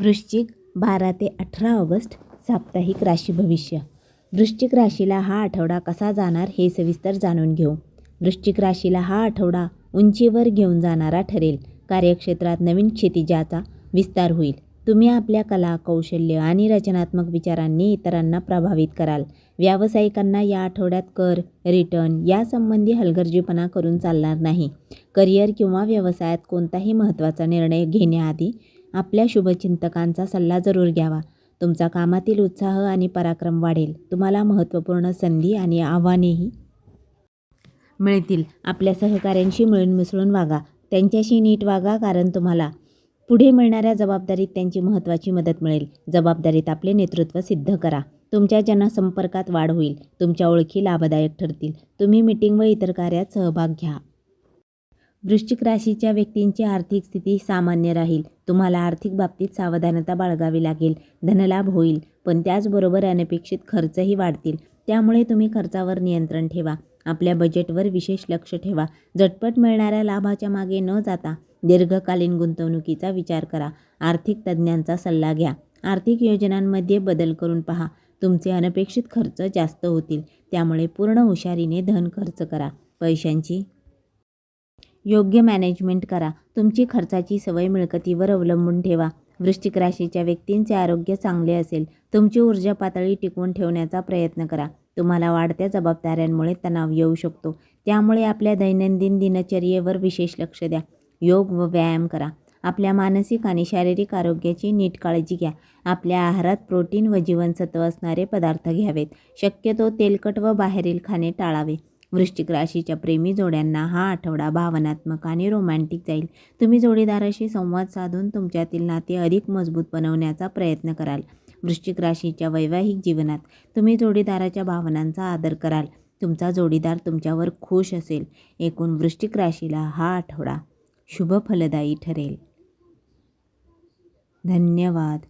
वृश्चिक बारा ते अठरा ऑगस्ट साप्ताहिक राशी भविष्य. वृश्चिक राशीला हा आठवडा कसा जाणार हे सविस्तर जाणून घेऊ. वृश्चिक राशीला हा आठवडा उंचीवर घेऊन जाणारा ठरेल. कार्यक्षेत्रात नवीन क्षितिजाचा विस्तार होईल. तुम्ही आपल्या कला कौशल्य आणि रचनात्मक विचारांनी इतरांना प्रभावित कराल. व्यावसायिकांना या आठवड्यात कर रिटर्न यासंबंधी हलगर्जीपणा करून चालणार नाही. करिअर किंवा व्यवसायात कोणताही महत्त्वाचा निर्णय घेण्याआधी आपल्या शुभचिंतकांचा सल्ला जरूर घ्यावा. तुमचा कामातील उत्साह आणि पराक्रम वाढेल. तुम्हाला महत्त्वपूर्ण संधी आणि आव्हानेही मिळतील. आपल्या सहकाऱ्यांशी मिळून मिसळून वागा. त्यांच्याशी नीट वागा कारण तुम्हाला पुढे मिळणाऱ्या जबाबदारीत त्यांची महत्त्वाची मदत मिळेल. जबाबदारीत आपले नेतृत्व सिद्ध करा. तुमच्या जनसंपर्कात वाढ होईल. तुमच्या ओळखी लाभदायक ठरतील. तुम्ही मीटिंग व इतर कार्यात सहभाग घ्या. वृश्चिक राशीच्या व्यक्तींची आर्थिक स्थिती सामान्य राहील. तुम्हाला आर्थिक बाबतीत सावधानता बाळगावी लागेल. धनलाभ होईल पण त्याचबरोबर अनपेक्षित खर्चही वाढतील. त्यामुळे तुम्ही खर्चावर नियंत्रण ठेवा. आपल्या बजेटवर विशेष लक्ष ठेवा. झटपट मिळणाऱ्या लाभाच्या मागे न जाता दीर्घकालीन गुंतवणुकीचा विचार करा. आर्थिक तज्ज्ञांचा सल्ला घ्या. आर्थिक योजनांमध्ये बदल करून पहा. तुमचे अनपेक्षित खर्च जास्त होतील. त्यामुळे पूर्ण हुशारीने धन खर्च करा. पैशांची योग्य मॅनेजमेंट करा. तुमची खर्चाची सवय मिळकतीवर अवलंबून ठेवा. वृश्चिक राशीच्या व्यक्तींचे आरोग्य चांगले असेल तुमची ऊर्जा पातळी टिकवून ठेवण्याचा प्रयत्न करा. तुम्हाला वाढत्या जबाबदाऱ्यांमुळे तणाव येऊ शकतो. त्यामुळे आपल्या दैनंदिन दिनचर्येवर विशेष लक्ष द्या. योग व व्यायाम करा. आपल्या मानसिक आणि शारीरिक आरोग्याची नीट काळजी घ्या. आपल्या आहारात प्रोटीन व जीवनसत्व असणारे पदार्थ घ्यावेत. शक्यतो तेलकट व बाहेरील खाणे टाळावे. वृश्चिक राशीच्या प्रेमी जोड्यांना हा आठवडा भावनात्मक आणि रोमॅन्टिक जाईल. तुम्ही जोडीदाराशी संवाद साधून तुमच्यातील नाते अधिक मजबूत बनवण्याचा प्रयत्न कराल. वृश्चिक राशीच्या वैवाहिक जीवनात तुम्ही जोडीदाराच्या भावनांचा आदर कराल. तुमचा जोडीदार तुमच्यावर खुश असेल. एकूण वृश्चिक राशीला हा आठवडा शुभ फलदायी ठरेल. धन्यवाद.